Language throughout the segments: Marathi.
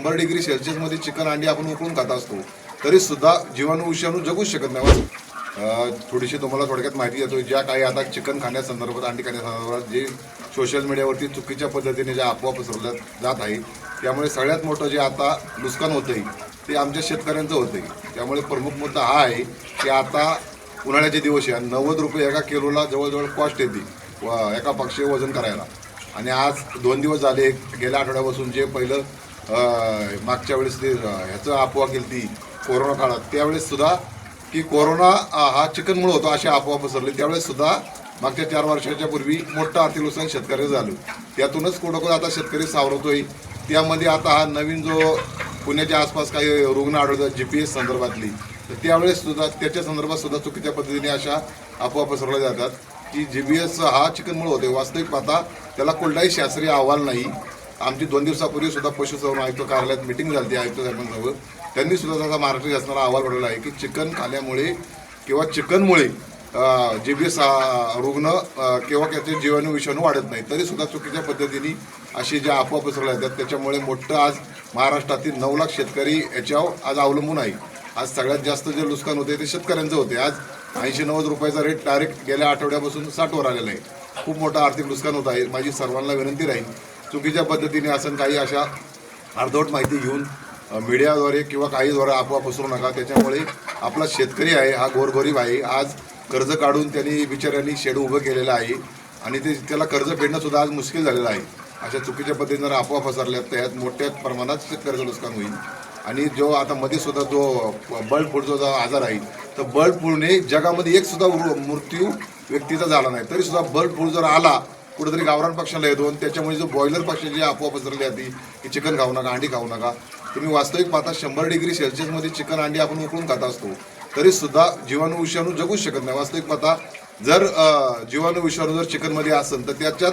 शंभर डिग्री सेल्सिअसमध्ये चिकन अंडी आपण उकळून खात असतो तरी सुद्धा जीवाणू विषाणू जगूच शकत नाही. थोडीशी तुम्हाला थोडक्यात माहिती देतो ज्या काही आता चिकन खाण्यासंदर्भात अंडी खाण्यासंदर्भात जे सोशल मीडियावरती चुकीच्या पद्धतीने ज्या अफवा पसरवल्या जात आहे त्यामुळे सगळ्यात मोठं जे आता नुकसान होतं आहे ते आमच्या शेतकऱ्यांचं होतं आहे त्यामुळे प्रमुख मुद्दा हा आहे की आता उन्हाळ्याचे दिवस आहे नव्वद रुपये एका किलोला जवळजवळ कॉस्ट येते व एका पक्षी वजन करायला. आणि आज दोन दिवस झाले गेल्या आठवड्यापासून जे पहिलं मागच्या वेळेस ते ह्याचं अफवा केली ती कोरोना काळात. त्यावेळेस सुद्धा की कोरोना हा चिकनमुळे होतो अशी अफवा पसरली. त्यावेळेस सुद्धा मागच्या चार वर्षाच्या पूर्वी मोठं आर्थिक नुकसान शेतकऱ्याचं झालं. त्यातूनच कुठं आता शेतकरी सावरतोय. त्यामध्ये आता हा नवीन जो पुण्याच्या आसपास काही रुग्ण आढळतात जी पी एस संदर्भातली तर त्यावेळेस सुद्धा त्याच्या संदर्भात सुद्धा चुकीच्या पद्धतीने अशा अफवा पसरवल्या जातात. की जी बी एस हा चिकनमुळे होते वास्तविक पाहता त्याला कोणताही शास्त्रीय अहवाल नाही. आमची दोन दिवसापूर्वी सुद्धा पशुसंवर्धन आयुक्त कार्यालयात मिटिंग झाली आयुक्त साहेबांसोबत. त्यांनी सुद्धा त्याचा महाराष्ट्र शासनाला अहवाल पडलेला आहे की चिकन खाल्यामुळे किंवा चिकनमुळे जे बी एस रुग्ण किंवा त्याचे जीवाणू विषाणू वाढत नाही तरी सुद्धा चुकीच्या पद्धतीने अशी ज्या अफवा पसरल्या जातात त्याच्यामुळे मोठं आज महाराष्ट्रातील नऊ लाख शेतकरी याच्यावर आज अवलंबून आहे. आज सगळ्यात जास्त जे नुकसान होते ते शेतकऱ्यांचं होते आज ऐंशी नव्वद रुपयाचा रेट डायरेक्ट गेल्या आठवड्यापासून साठवर आलेला आहे. खूप मोठं आर्थिक नुकसान होत आहे. माझी सर्वांना विनंती राहील चुकीच्या पद्धतीने असं काही अशा अर्धवट माहिती घेऊन मीडियाद्वारे किंवा काहीद्वारे अफवा पसरू नका. त्याच्यामुळे आपला शेतकरी आहे हा गोरगरीब आहे. आज कर्ज काढून त्यांनी बिचाऱ्यांनी शेड उभं केलेलं आहे आणि ते त्याला कर्ज फेडणंसुद्धा आज मुश्किल झालेलं आहे. अशा चुकीच्या पद्धतीने जर अफवा पसरल्या तर यात मोठ्या प्रमाणात शेतकऱ्याचं नुकसान होईल. आणि जो आता मध्ये सुद्धा जो बर्ड फ्लूचा जो आजार आहे तर बर्ड फ्लूने जगामध्ये एक सुद्धा मृत्यू व्यक्तीचा झाला नाही. तरी सुद्धा बर्ड फ्लू जर आला कुठेतरी गावरान पक्षाला येतो आणि त्याच्यामुळे जो बॉयलर पक्षाची अफवा पसरली जाते की चिकन खाऊ नका अंडी खाऊ नका. तुम्ही वास्तविक पाहता शंभर डिग्री सेल्सिअसमध्ये चिकन अंडी आपण उकळून खात असतो तरी सुद्धा जीवाणू विषाणू जगूच शकत नाही. वास्तविक पाहता जर जीवाणू विषाणू जर चिकनमध्ये असेल तर त्याच्यात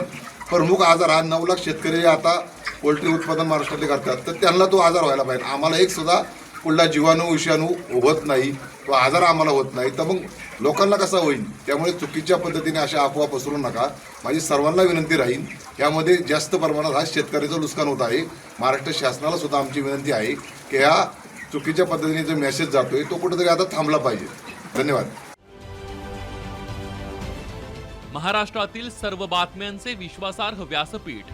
प्रमुख आजार हा नऊ लाख शेतकरी आता पोल्ट्री उत्पादन महाराष्ट्रातले करतात तर त्यांना तो आजार व्हायला पाहिजे. आम्हाला एक सुद्धा कुठला जीवाणू विषाणू होत नाही व आजार आम्हाला होत नाही तर मग लोकांना कसा होईल? त्यामुळे चुकीच्या पद्धतीने अशा अफवा पसरू नका. माझी सर्वांना विनंती राहील यामध्ये जास्त प्रमाणात हा शेतकऱ्याचं नुकसान होत आहे. महाराष्ट्र शासनाला सुद्धा आमची विनंती आहे की ह्या चुकीच्या पद्धतीने जो मेसेज जातोय तो कुठेतरी आता थांबला पाहिजे. धन्यवाद. महाराष्ट्रातील सर्व बातम्यांचे विश्वासार्ह व्यासपीठ